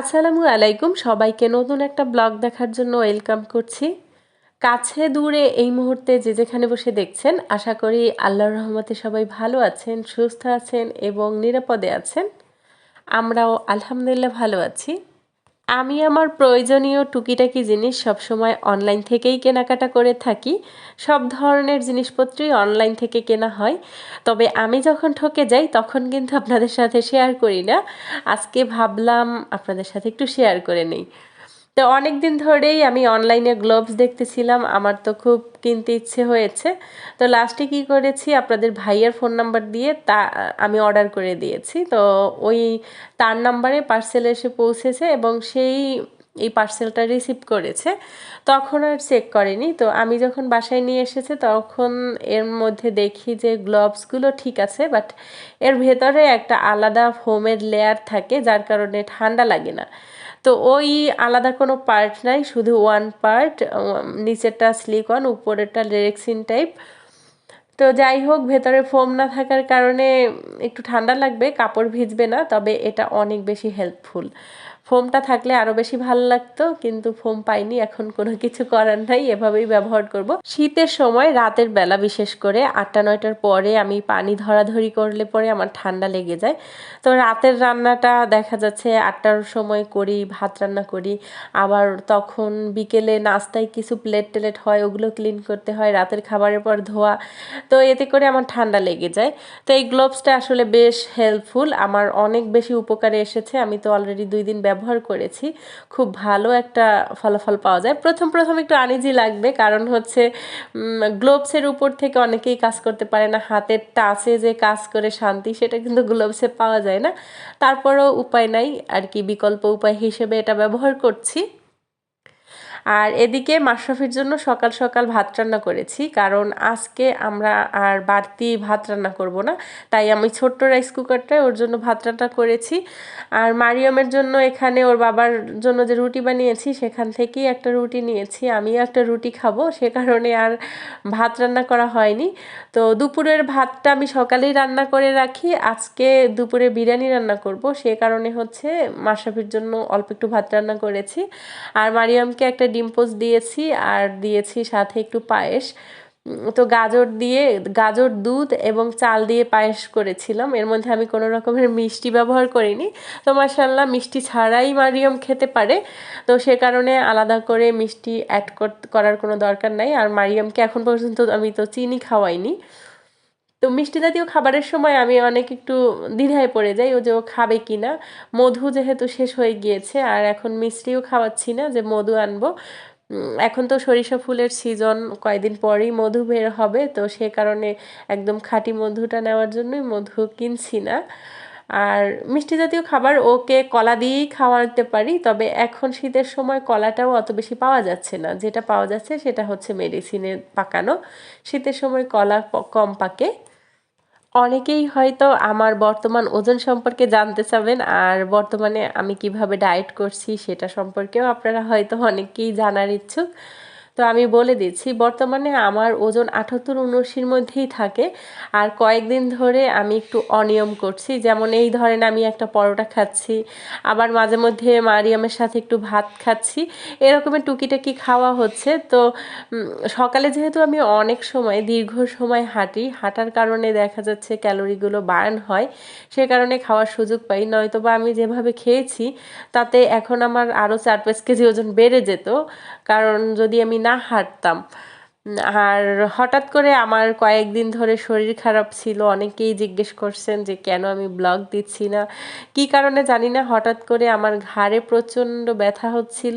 আসসালামু আলাইকুম। সবাইকে নতুন একটা ব্লগ দেখার জন্য ওয়েলকাম করছি। কাছে দূরে এই মুহূর্তে যে যেখানে বসে দেখছেন, আশা করি আল্লাহর রহমতে সবাই ভালো আছেন, সুস্থ আছেন এবং নিরাপদে আছেন। আমরাও আলহামদুলিল্লাহ ভালো আছি। আমি আমার প্রয়োজনীয় টুকিটাকি জিনিস সবসময় অনলাইন থেকেই কেনাকাটা করে থাকি। সব ধরনের জিনিসপত্রই অনলাইন থেকে কেনা হয়। তবে আমি যখন ঠকে যাই, তখন কিন্তু আপনাদের সাথে শেয়ার করি না। আজকে ভাবলাম আপনাদের সাথে একটু শেয়ার করে নেই। তো অনেক দিন ধরেই আমি অনলাইনে গ্লোভস দেখতেছিলাম, আমার তো খুব কিনতে ইচ্ছে হয়েছে। তো লাস্টে কি করেছি, আপনাদের ভাইয়ের ফোন নাম্বার দিয়ে তা, আমি অর্ডার করে দিয়েছি। তো ওই তার নাম্বারে পার্সেল এসে পৌঁছেছে এবং সেই, এই পার্সেলটা রিসিভ করেছে। তখন আর চেক করেনি। তো আমি যখন বাসায় নিয়ে এসেছে, তখন এর মধ্যে দেখি যে গ্লোভসগুলো ঠিক আছে বাট এর ভেতরে একটা আলাদা ফোমের লেয়ার থাকে, যার কারণে ঠান্ডা লাগে না। তো ওই আলাদা কোনো পার্ট নাই, শুধু ওয়ান পার্ট নিচেরটা স্লিকন উপরেরটা রেক্সিন টাইপ তো যাই হোক, ভেতরে ফোম না থাকার কারণে একটু ঠান্ডা লাগবে, কাপড় ভিজবে না, তবে এটা অনেক বেশি হেল্পফুল ফোমটা থাকলে আরও বেশি ভালো লাগতো, কিন্তু ফোম পাইনি, এখন কোনো কিছু করার নাই, এভাবেই ব্যবহার করব। শীতের সময় রাতের বেলা বিশেষ করে আটটা, নয়টার পরে আমি পানি ধরাধরি করলে পরে আমার ঠান্ডা লেগে যায়। তো রাতের রান্নাটা দেখা যাচ্ছে আটটার সময় করি, ভাত রান্না করি, আবার তখন বিকেলে নাস্তায় কিছু প্লেট টেলেট হয়, ওগুলো ক্লিন করতে হয়, রাতের খাবারের পর ধোয়া, তো এতে করে আমার ঠান্ডা লেগে যায়। তো এই গ্লোভসটা আসলে বেশ হেল্পফুল, আমার অনেক বেশি উপকারে এসেছে, আমি তো অলরেডি দুই দিন ব্যবহার করেছি, খুব ভালো একটা ফলাফল পাওয়া যায়। প্রথম প্রথম একটু আনিজি লাগবে, কারণ হচ্ছে গ্লোভসের উপর থেকে অনেকেই কাজ করতে পারে না। হাতের টাচে যে কাজ করে শান্তি, সেটা কিন্তু গ্লোভসে পাওয়া যায় না। তারপরও উপায় নাই, আর কি বিকল্প উপায় হিসেবে এটা ব্যবহার করছি। আর এদিকে মাশরাফির জন্য সকাল সকাল ভাত রান্না করেছি, কারণ আজকে আমরা আর বাড়তি ভাত রান্না করব না। তাই আমি ছোট্ট রাইস কুকারটায় ওর জন্য ভাত রান্না করেছি। আর মারিয়মের জন্য এখানে ওর বাবার জন্য যে রুটি বানিয়েছি, সেখান থেকেই একটা রুটি নিয়েছি। আমিও একটা রুটি খাব, সে কারণে আর ভাত রান্না করা হয়নি। তো দুপুরের ভাতটা আমি সকালেই রান্না করে রাখি, আজকে দুপুরে বিরিয়ানি রান্না করব। সে কারণে হচ্ছে মাশরাফির জন্য অল্প একটু ভাত রান্না করেছি। আর মারিয়ামকে একটা ডিম দিয়েছি আর দিয়েছি সাথে একটু পায়েস। তো গাজর দিয়ে, গাজর, দুধ এবং চাল দিয়ে পায়েস করেছিলাম। এর মধ্যে আমি কোনো রকমের মিষ্টি ব্যবহার করিনি। তো মাসাল্লাহ মিষ্টি ছাড়াই মারিয়ম খেতে পারে। তো সে কারণে আলাদা করে মিষ্টি অ্যাড করার কোনো দরকার নাই। আর মারিয়ামকে এখন পর্যন্ত আমি তো চিনি খাওয়াইনি। তো মিষ্টি জাতীয় খাবারের সময় আমি অনেক একটু দ্বিধায় পড়ে যাই, ও যে ও খাবে কি না মধু যেহেতু শেষ হয়ে গিয়েছে, আর এখন মিষ্টিও খাওয়াচ্ছি না যে মধু আনব। এখন তো সরিষা ফুলের সিজন কয়েকদিন পরেই মধু বের হবে, তো সে কারণে একদম খাঁটি মধুটা নেওয়ার জন্যই মধু কিনছি না। আর মিষ্টি জাতীয় খাবার ওকে কলা দিয়েই খাওয়াতে পারি, তবে এখন শীতের সময় কলাটাও অত বেশি পাওয়া যাচ্ছে না। যেটা পাওয়া যাচ্ছে সেটা হচ্ছে মেডিসিনে পাকানো। শীতের সময় কলা কম পাকে। অনেকেই হয়তো আমার বর্তমান ওজন সম্পর্কে জানতে চাবেন আর বর্তমানে আমি কীভাবে ডায়েট করছি সেটা সম্পর্কেও আপনারা হয়তো অনেকেই জানার ইচ্ছুক। তো আমি বলে দিচ্ছি, বর্তমানে আমার ওজন আঠাত্তর উনআশির মধ্যেই থাকে আর কয়েকদিন ধরে আমি একটু অনিয়ম করছি। যেমন এই ধরেন আমি একটা পরোটা খাচ্ছি, আবার মাঝে মধ্যে মারিয়ামের সাথে একটু ভাত খাচ্ছি, এরকমের টুকিটাকি খাওয়া হচ্ছে। তো সকালে যেহেতু আমি অনেক সময়, দীর্ঘ সময় হাঁটি, হাঁটার কারণে দেখা যাচ্ছে ক্যালোরিগুলো বার্ন হয়, সে কারণে খাওয়ার সুযোগ পাই। নয়তো বা আমি যেভাবে খেয়েছি, তাতে এখন আমার আরও চার পাঁচ কেজি ওজন বেড়ে যেত। কারণ যদি আমি না হাঁটতাম। আর হঠাৎ করে আমার কয়েকদিন ধরে শরীর খারাপ ছিল, অনেকেই জিজ্ঞেস করছেন যে, কেন আমি ব্লগ দিচ্ছি না? কি কারণে জানি না, হঠাৎ করে আমার ঘাড়ে প্রচণ্ড ব্যথা হচ্ছিল।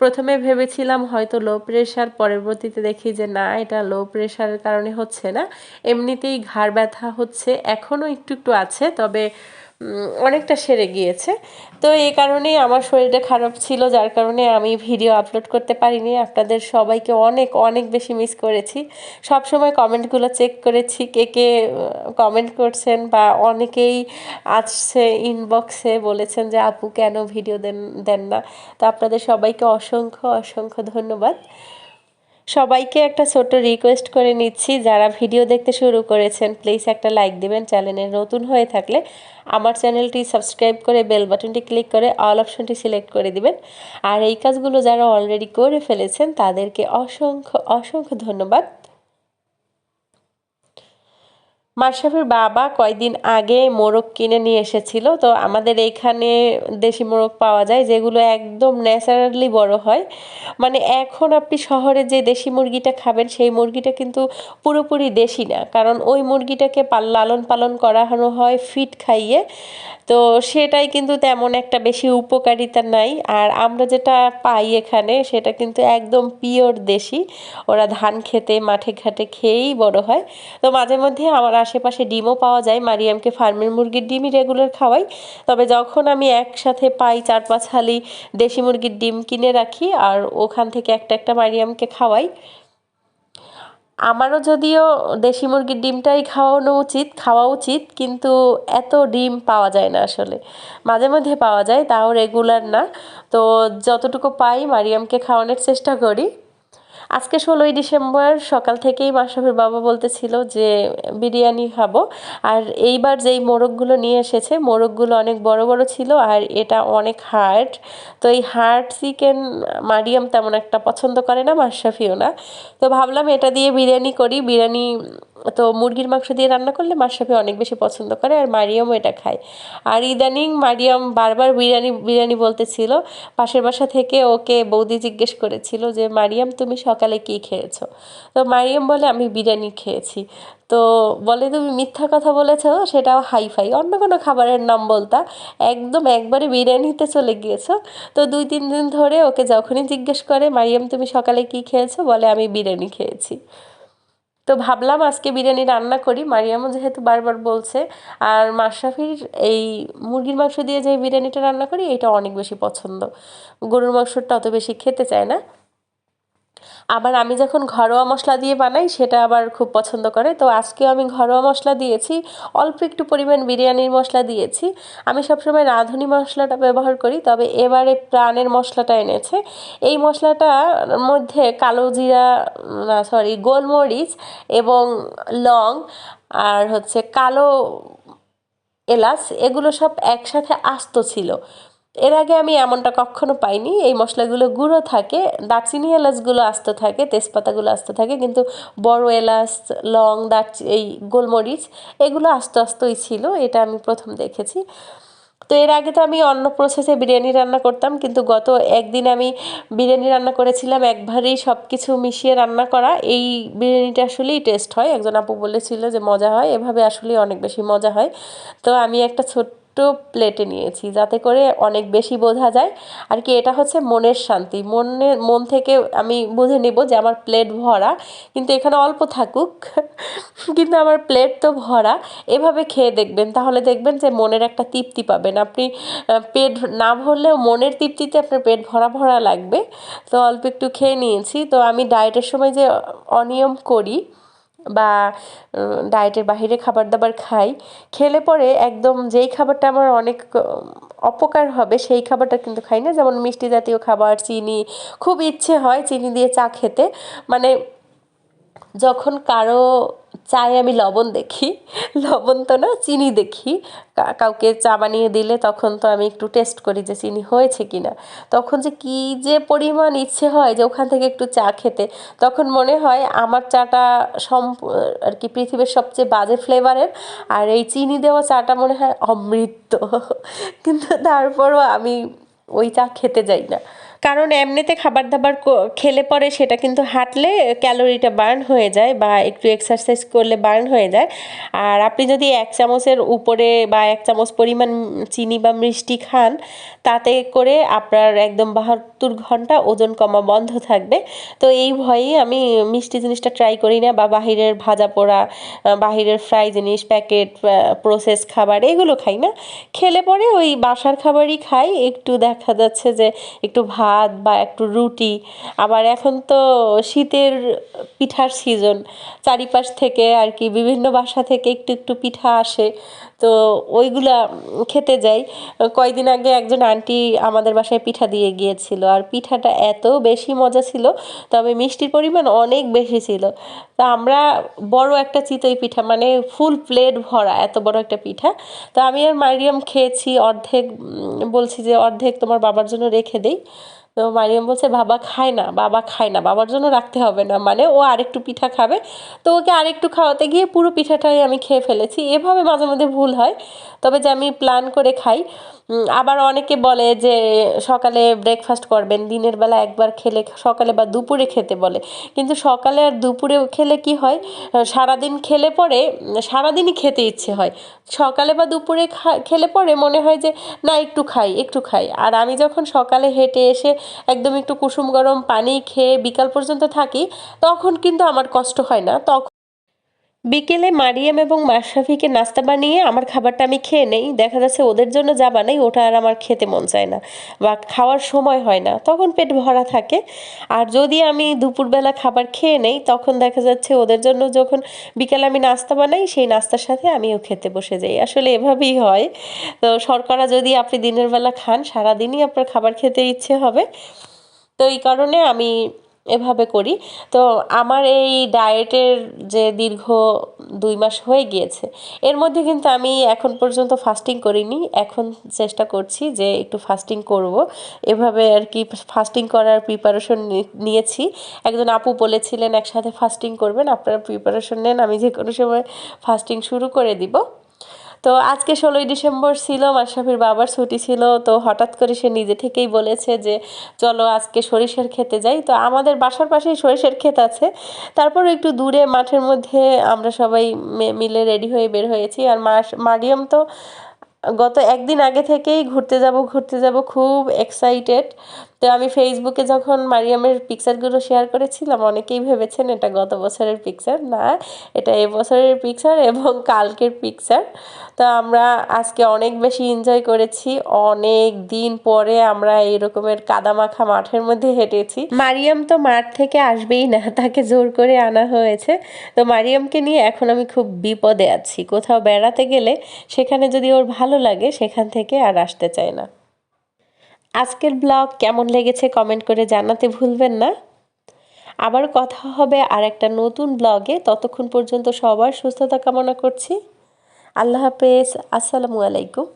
প্রথমে ভেবেছিলাম হয়তো লো প্রেশার পরবর্তীতে দেখি যে, না, এটা লো প্রেশারের কারণে হচ্ছে না। এমনিতেই ঘাড় ব্যথা হচ্ছে, এখনও একটু একটু আছে, তবে অনেকটা সেরে গিয়েছে। তো এই কারণেই আমার শরীরটা খারাপ ছিল, যার কারণে আমি ভিডিও আপলোড করতে পারিনি। আপনাদের সবাইকে অনেক অনেক বেশি মিস করেছি। সব সময় কমেন্টগুলো চেক করেছি, কে কে কমেন্ট করছেন বা অনেকেই আসছে ইনবক্সে বলেছেন যে, আপু, কেন ভিডিও দেন দেন না? তো আপনাদের সবাইকে অসংখ্য অসংখ্য ধন্যবাদ। সবাইকে একটা ছোট রিকোয়েস্ট করে নিচ্ছি, যারা ভিডিও দেখতে শুরু করেছেন প্লিজ একটা লাইক দিবেন চ্যানেলে নতুন হয়ে থাকলে আমার চ্যানেলটি সাবস্ক্রাইব করে বেল বাটনটি ক্লিক করে অল অপশনটি সিলেক্ট করে দিবেন। আর এই কাজগুলো যারা অলরেডি করে ফেলেছেন, তাদেরকে অসংখ্য অসংখ্য ধন্যবাদ। মাশরাফির বাবা কয়দিন আগে মোরগ কিনে নিয়ে এসেছিল। তো আমাদের এইখানে দেশি মোরগ পাওয়া যায়, যেগুলো একদম ন্যাচারালি বড় হয়। মানে এখন আপনি শহরে যে দেশি মুরগিটা খাবেন, সেই মুরগিটা কিন্তু পুরোপুরি দেশি না। কারণ ওই মুরগিটাকে লালন পালন করানো হয় ফিট খাইয়ে। তো সেটাই কিন্তু তেমন একটা বেশি উপকারিতা নাই। আর আমরা যেটা পাই এখানে, সেটা কিন্তু একদম পিওর দেশি। ওরা ধান খেতে, মাঠে ঘাটে খেয়েই বড় হয়। তো মাঝে মধ্যে আমার আশেপাশে ডিমও পাওয়া যায়। মারিয়ামকে ফার্মের মুরগির ডিমই রেগুলার খাওয়াই। তবে যখন আমি একসাথে পাই, চার পাঁচ হালি দেশি মুরগির ডিম কিনে রাখি আর ওখান থেকে একটা একটা মারিয়ামকে খাওয়াই। আমারও যদিও দেশি মুরগির ডিমটাই খাওয়ানো উচিত, খাওয়া উচিত, কিন্তু এত ডিম পাওয়া যায় না আসলে। মাঝে মধ্যে পাওয়া যায়, তাও রেগুলার না। তো যতটুকু পাই মারিয়ামকে খাওয়ানোর চেষ্টা করি। আজকে ষোলোই ডিসেম্বর সকাল থেকেই মাসাফের বাবা বলতেছিল যে, বিরিয়ানি খাব। আর এইবার যেই মোরগগুলো নিয়ে এসেছে, মোরগগুলো অনেক বড় বড় ছিল আর এটা অনেক হার্ড। তো এই হার্ড চিকেন মারিয়াম তেমন একটা পছন্দ করে না মাসাফিও না। তো ভাবলাম এটা দিয়ে বিরিয়ানি করি। বিরিয়ানি তো মুরগির মাংস দিয়ে রান্না করলে মাশরাফি অনেক বেশি পছন্দ করে আর মারিয়ামও এটা খায়। আর ইদানিং মারিয়াম বারবার বিরিয়ানি বিরিয়ানি বলতেছিল, পাশের বাসা থেকে ওকে বৌদি জিজ্ঞেস করেছিল যে, মারিয়াম, তুমি সকালে কী খেয়েছো? তো মারিয়াম বলে, আমি বিরিয়ানি খেয়েছি। তো বলে, তুমি মিথ্যা কথা বলেছ, সেটাও হাইফাই। অন্য কোনো খাবারের নাম বলতা, একদম একবারে বিরিয়ানিতে চলে গিয়েছো। তো দুই, তিন দিন ধরে ওকে যখনই জিজ্ঞেস করে, মারিয়াম, তুমি সকালে কী খেয়েছো? বলে, আমি বিরিয়ানি খেয়েছি। তো ভাবলাম আজকে বিরিয়ানি রান্না করি। মারিয়ামও যেহেতু বারবার বলছে, আর মাশরাফির এই মুরগির মাংস দিয়ে যে বিরিয়ানিটা রান্না করি, এটা অনেক বেশি পছন্দ। গরুর মাংসটা অত বেশি খেতে চায় না। আবার আমি যখন ঘরোয়া মশলা দিয়ে বানাই, সেটা আবার খুব পছন্দ করে। তো আজকেও আমি ঘরোয়া মশলা দিয়েছি, অল্প একটু পরিমাণ বিরিয়ানির মশলা দিয়েছি। আমি সবসময় রাঁধুনি মশলাটা ব্যবহার করি, তবে এবারে প্রাণের মশলাটা এনেছে। এই মশলাটার মধ্যে কালো জিরা না সরি গোলমরিচ এবং লং আর হচ্ছে কালো এলাচ, এগুলো সব একসাথে আস্ত ছিল। এর আগে আমি এমনটা কখনো পাইনি। এই মশলাগুলো গুঁড়ো থাকে, দারচিনি এলাচগুলো আস্ত থাকে, তেজপাতাগুলো আস্ত থাকে, কিন্তু বড় এলাচ, লং, দারচি, এই গোলমরিচ, এগুলো আস্ত আস্তই ছিল, এটা আমি প্রথম দেখেছি। তো এর আগে তো আমি অন্য প্রসেসে বিরিয়ানি রান্না করতাম, কিন্তু গত একদিন আমি বিরিয়ানি রান্না করেছিলাম, একবারেই সব কিছু মিশিয়ে রান্না করা। এই বিরিয়ানিটা আসলেই টেস্ট হয়। একজন আপু বলেছিল যে মজা হয়, এভাবে আসলেই অনেক বেশি মজা হয়। তো আমি একটা ছোট্ট ছোট্ট প্লেটে নিয়েছি, যাতে করে অনেক বেশি বোঝা যায়। আর কি, এটা হচ্ছে মনের শান্তি। মনের মন থেকে আমি বুঝে নেব যে আমার প্লেট ভরা, কিন্তু এখানে অল্প থাকুক, কিন্তু আমার প্লেট তো ভরা। এভাবে খেয়ে দেখবেন, তাহলে দেখবেন যে মনের একটা তৃপ্তি পাবেন। আপনি পেট না ভরলেও মনের তৃপ্তিতে আপনার পেট ভরা ভরা লাগবে। তো অল্প একটু খেয়ে নিয়েছি। তো আমি ডায়েটের সময় যে অনিয়ম করি বা ডায়েটের বাহিরে খাবার দাবার খাই। খেলে পরে একদম যেই খাবারটা আমার অনেক অপকার হবে সেই খাবারটা কিন্তু খাই না। যেমন মিষ্টি জাতীয় খাবার, চিনি, খুব ইচ্ছে হয় চিনি দিয়ে চা খেতে। মানে যখন কারও চায়ে আমি লবণ দেখি, লবণ তো না, চিনি দেখি কাউকে চা বানিয়ে দিলে তখন তো আমি একটু টেস্ট করি যে চিনি হয়েছে কি না তখন যে কী যে পরিমাণ ইচ্ছে হয় যে ওখান থেকে একটু চা খেতে, তখন মনে হয় আমার চাটা সম আর কি পৃথিবীর সবচেয়ে বাজে ফ্লেভারের আর এই চিনি দেওয়া চাটা মনে হয় অমৃত। কিন্তু তারপরও আমি ওই চা খেতে যাই না। কারণ এমনিতে খাবার দাবার খেলে পরে সেটা কিন্তু হাঁটলে ক্যালোরিটা বার্ন হয়ে যায় বা একটু এক্সারসাইজ করলে বার্ন হয়ে যায়। আর আপনি যদি এক চামচের উপরে বা এক চামচ পরিমাণ চিনি বা মিষ্টি খান, তাতে করে আপনার একদম বাহাত্তর ঘণ্টা ওজন কমা বন্ধ থাকবে। তো এই ভয়েই আমি মিষ্টি জিনিসটা ট্রাই করি না বা বাহিরের ভাজা পোড়া বাহিরের ফ্রাই জিনিস প্যাকেট প্রসেস খাবার এগুলো খাই না। খেলে পরে ওই বাসার খাবারই খাই। একটু দেখা যাচ্ছে যে একটু ভাত ভাত বা একটু রুটি। আবার এখন তো শীতের পিঠার সিজন চারিপাশ থেকে আর কি বিভিন্ন বাসা থেকে একটু একটু পিঠা আসে। তো ওইগুলা খেতে যাই। কয়দিন আগে একজন আন্টি আমাদের বাসায় পিঠা দিয়ে গিয়েছিল আর পিঠাটা এত বেশি মজা ছিল, তবে মিষ্টির পরিমাণ অনেক বেশি ছিল। তা আমরা বড় একটা চিতই পিঠা মানে ফুল প্লেট ভরা, এত বড় একটা পিঠা। তো আমি আর মারিয়াম খেয়েছি, অর্ধেক বলছি যে অর্ধেক তোমার বাবার জন্য রেখে দেই। তো মারিয়াম বলছে, বাবা খায় না, বাবা খায় না, বাবার জন্য রাখতে হবে না। মানে ও আরেকটু পিঠা খাবে। তো ওকে আরেকটু খাওয়াতে গিয়ে পুরো পিঠাটাই আমি খেয়ে ফেলেছি। এভাবে মাঝে মাঝে ভুল হয়। তবে যে আমি প্ল্যান করে খাই আবার অনেকে বলে যে সকালে ব্রেকফাস্ট করবেন, দিনের বেলা একবার খেলে, সকালে বা দুপুরে খেতে বলে। কিন্তু সকালে আর দুপুরে খেলে কি হয়? সারাদিন খেলে পরে সারাদিনই খেতে ইচ্ছে হয়। সকালে বা দুপুরে খেলে পরে মনে হয় যে, না, একটু খাই একটু খাই। আর আমি যখন সকালে হেঁটে এসে একদম একটু কুসুম গরম পানি খেয়ে বিকাল পর্যন্ত থাকি, তখন কিন্তু আমার কষ্ট হয় না। তখন বিকেলে মারিয়াম এবং মাশরাফিকে নাস্তা বানিয়ে আমার খাবারটা আমি খেয়ে নেই। দেখা যাচ্ছে ওদের জন্য যা বানাই, ওটা আর আমার খেতে মন চায় না বা খাওয়ার সময় হয় না। তখন পেট ভরা থাকে। আর যদি আমি দুপুরবেলা খাবার খেয়ে নেই, তখন দেখা যাচ্ছে ওদের জন্য যখন বিকেলে আমি নাস্তা বানাই, সেই নাস্তার সাথে আমিও খেতে বসে যাই। আসলে এভাবেই হয়। তো শর্করা যদি আপনি দিনের বেলা খান, সারাদিনই আপনার খাবার খেতে ইচ্ছে হবে। তো এই কারণে আমি এভাবে করি। তো আমার এই ডায়েটের যে দীর্ঘ দুই মাস হয়ে গিয়েছে, এর মধ্যে কিন্তু আমি এখন পর্যন্ত ফাস্টিং করিনি। এখন চেষ্টা করছি যে একটু ফাস্টিং করব। এভাবে আর কি ফাস্টিং করার প্রিপারেশন নিয়েছি। একজন আপু বলেছিলেন, একসাথে ফাস্টিং করবেন, আপনারা প্রিপারেশন নেন, আমি যে কোনো সময় ফাস্টিং শুরু করে দিব। তো আজকে ষোলোই ডিসেম্বর ছিল, মাশরাফির বাবার ছুটি ছিল, তো হঠাৎ করে সে নিজে থেকেই বলেছে যে, চলো আজকে সরিষার খেতে যাই। তো আমাদের বাসার পাশেই সরিষার ক্ষেত আছে। তারপর একটু দূরে মাঠের মধ্যে আমরা সবাই মিলে রেডি হয়ে বের হয়েছি। আর মারিয়াম তো গত একদিন আগে থেকেই ঘুরতে যাব ঘুরতে যাব, খুব এক্সাইটেড তো আমি ফেসবুকে যখন মারিয়ামের পিকচারগুলো শেয়ার করেছিলাম, অনেকেই ভেবেছেন এটা গত বছরের পিকচার না, এটা এবছরের পিকচার এবং কালকের পিকচার তো আমরা আজকে অনেক বেশি এনজয় করেছি। অনেক দিন পরে আমরা এই রকমের কাদামাখা মাঠের মধ্যে হেঁটেছি। মারিয়াম তো মাঠ থেকে আসবেই না, তাকে জোর করে আনা হয়েছে। তো মারিয়ামকে নিয়ে এখন আমি খুব বিপদে আছি। কোথাও বেড়াতে গেলে সেখানে যদি ওর ভালো লাগে, সেখান থেকে আর আসতে চায় না। আজকের ব্লগ কেমন লেগেছে কমেন্ট করে জানাতে ভুলবেন না। আবার কথা হবে আর একটা নতুন ব্লগে। ততক্ষণ পর্যন্ত সবার সুস্থতা কামনা করছি। আল্লাহ হাফেজ। আসসালামু আলাইকুম।